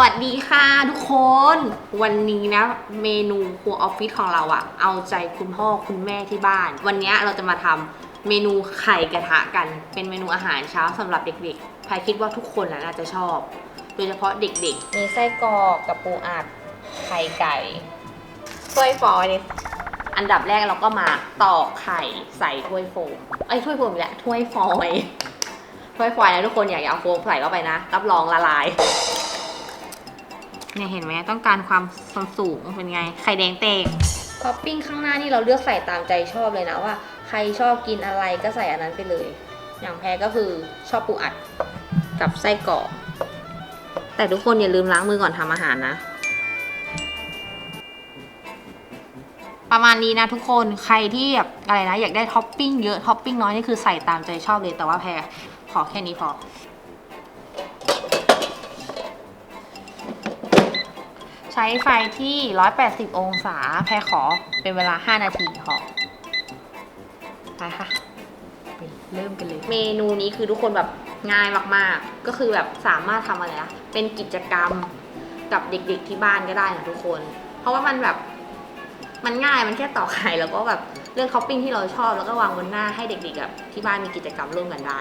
วัสดีค่ะทุกคน วันนี้นะเมนูครัวออฟฟิศของเราอะเอาใจคุณพ่อคุณแม่ที่บ้าน วันนี้เราจะมาทำเมนูไข่กระทะกัน เป็นเมนูอาหารเช้าสำหรับเด็กๆพายคิดว่าทุกคนน่ะน่าจะชอบ โดยเฉพาะเด็กๆ มีไส้กรอกกับปูอัดไข่ไก่ถ้วยฟอยล์อันดับแรกเราก็มาตอกไข่ใส่ถ้วยโฟมไอ้ยถ้วยโฟมอีกแล้วถ้วยฟอยล์ถ้วยฟอยล์นะทุกคนอย่าอย่าเอาโฟมใส่เข้าไปนะรับรองละลาย เนี่ยเห็นไหมต้องการความสูงเป็นไง ไข่แดงเตกท็อปปิ้งข้างหน้านี่เราเลือกใส่ตามใจชอบเลยนะว่า ใครชอบกินอะไรก็ใส่อันนั้นไปเลย อย่างแพ้ก็คือชอบปูอัดกับไส้กรอกแต่ทุกคนอย่าลืมล้างมือก่อนทำอาหารนะ ประมาณนี้นะทุกคนใครที่แบบอะไรนะอยากได้ท็อปปิ้งเยอะท็อปปิ้งน้อยนี่คือใส่ตามใจชอบเลยแต่ว่าแพรขอแค่นี้พอ ช้ไฟที่ 180 องศา แพรขอเป็นเวลา 5 นาทีพอไปค่ะไปเริ่มกันเลย เมนูนี้คือทุกคนแบบง่ายมากๆ ก็คือแบบสามารถทำอะไรนะเป็นกิจกรรมกับเด็กๆที่บ้านก็ได้นะทุกคน เพราะว่ามันแบบมันง่ายมันแค่ต่อไข่แล้วก็แบบเลือกท็อปปิ้งที่เราชอบแล้วก็วางบนหน้าให้เด็กๆแบบที่บ้านมีกิจกรรมร่วมกันได้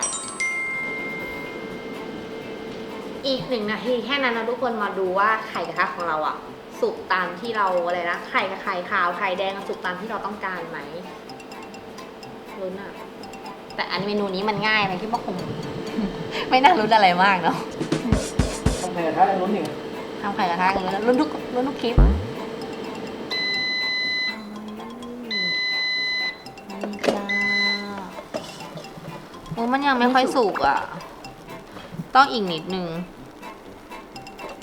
อีกหนึ่งนาทีแค่นั้นนะทุกคนมาดูว่าไข่กระทะของเราอะสุกตามที่เราอะไรนะไข่กับไข่ขาวไข่แดงสุกตามที่เราต้องการไหมลุ้นอะแต่อันเมนูนี้มันง่ายนะคิดว่าคงไม่น่าลุ้นอะไรมากเนาะต้องแพ้ถ้าลุ้นอีกทำไข่กระทะกันลุ้นลุ้นทุกลุ้นทุกคลิปนี่จ้าโอ้มันยังไม่ค่อยสุกอะ ต้องอีกนิดนึง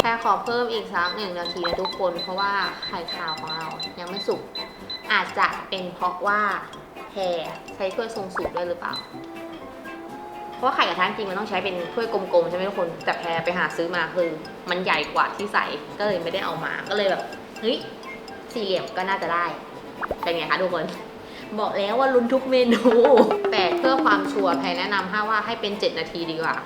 แค่ขอเพิ่มอีกสักหนึ่งนาทีนะทุกคน เพราะว่าไข่ขาวของเรายังไม่สุก อาจจะเป็นเพราะว่าแพรใช้ถ้วยทรงสูตรด้วยหรือเปล่า เพราะว่าไข่กระทะจริงมันต้องใช้เป็นถ้วยกลมๆใช่ไหมทุกคน แต่แพรไปหาซื้อมาคือมันใหญ่กว่าที่ใส่ก็เลยไม่ได้เอามา ก็เลยแบบเฮ้ยสี่เหลี่ยมก็น่าจะได้ เป็นไงคะทุกคน บอกแล้วว่าลุ้นทุกเมนู แต่เพื่อความชัวร์แพรแนะนำให้ว่าให้เป็น 7 นาทีดีกว่า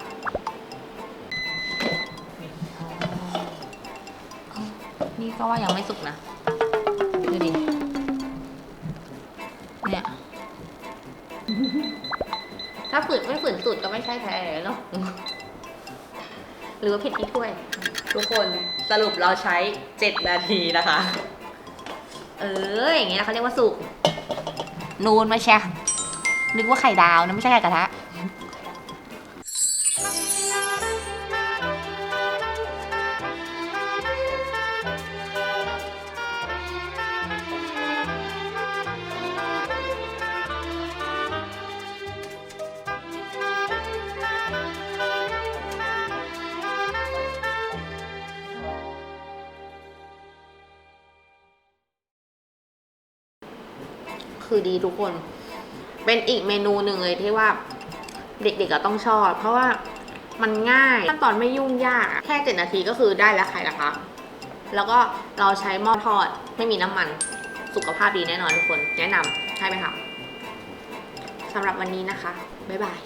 นี่ก็ว่ายังไม่สุกนะ ดูดิ เนี่ย ถ้าฝืนไม่ฝืนสุดก็ไม่ใช่แพ้เนาะหรือว่าผิดที่ถ้วย ทุกคนสรุปเราใช้ 7 นาทีนะคะ เอออย่างเงี้ยเขาเรียกว่าสุกนูนไม่ใช่นึกว่าไข่ดาวนะไม่ใช่ไข่กระทะ คือดีทุกคน เป็นอีกเมนูหนึ่งเลยที่ว่าเด็กๆก็ต้องชอบ เพราะว่ามันง่ายขั้นตอนไม่ยุ่งยาก แค่เจ็ดนาทีก็คือได้แล้วไข่ละคะแล้วก็เราใช้หม้อทอดไม่มีน้ำมันสุขภาพดีแน่นอนทุกคน แนะนำใช่ไหมคะสำหรับวันนี้นะคะ บ๊ายบาย